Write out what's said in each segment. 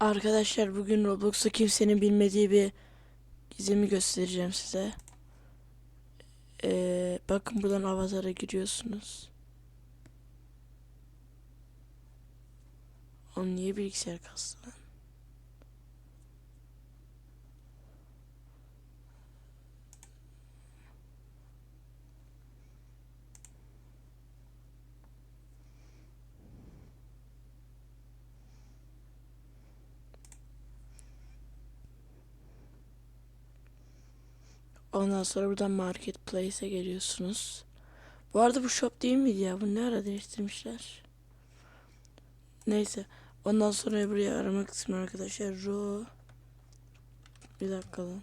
Arkadaşlar bugün Roblox'ta kimsenin bilmediği bir gizemi göstereceğim size. Ee, bakın buradan avatara giriyorsunuz. Oğlum niye bilgisayar kastı lan? Ondan sonra buradan Marketplace'e geliyorsunuz. Bu arada bu shop değil miydi ya? Bu ne ara değiştirmişler? Neyse. Ondan sonra buraya arama kısmı arkadaşlar. Ro Bir dakika lan.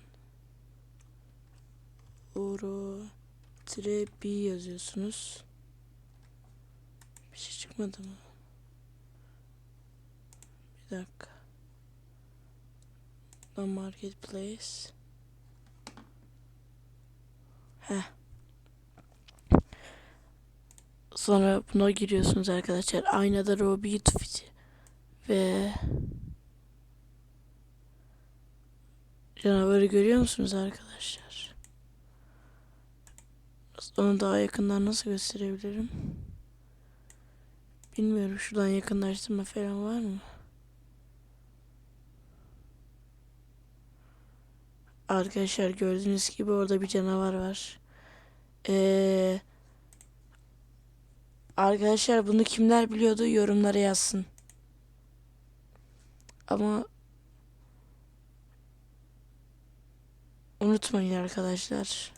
Oro Trebi yazıyorsunuz. Bir şey çıkmadı mı? Bir dakika. Lan Marketplace. Heh. Sonra buna giriyorsunuz arkadaşlar. Aynada Robbie Tufiti ve canavarı görüyor musunuz arkadaşlar? Onu daha yakından nasıl gösterebilirim? Bilmiyorum. Şuradan yakınlaştırma falan var mı? Arkadaşlar gördüğünüz gibi orada bir canavar var. Ee, arkadaşlar bunu kimler biliyordu yorumlara yazsın. Ama unutmayın arkadaşlar.